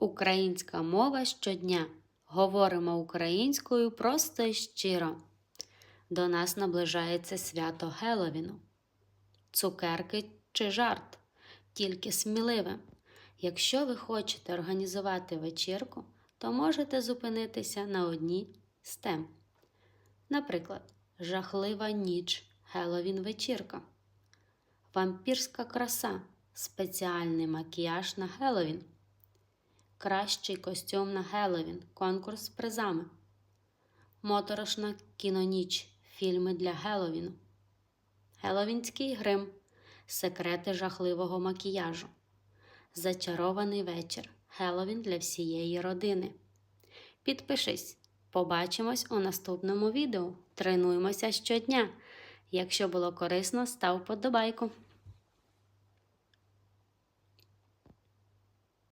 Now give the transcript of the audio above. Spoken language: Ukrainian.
Українська мова щодня. Говоримо українською просто і щиро. До нас наближається свято Геловіну. Цукерки чи жарт, тільки сміливим. Якщо ви хочете організувати вечірку, то можете зупинитися на одній з тем. Наприклад, жахлива ніч, Геловін вечірка, вампірська краса, спеціальний макіяж на Геловін, кращий костюм на Геловін, конкурс з призами, моторошна кіноніч, фільми для Геловіну, Геловінський грим, секрети жахливого макіяжу, зачарований вечір, Геловін для всієї родини. Підпишись. Побачимось у наступному відео. Тренуємося щодня. Якщо було корисно, став подобайку.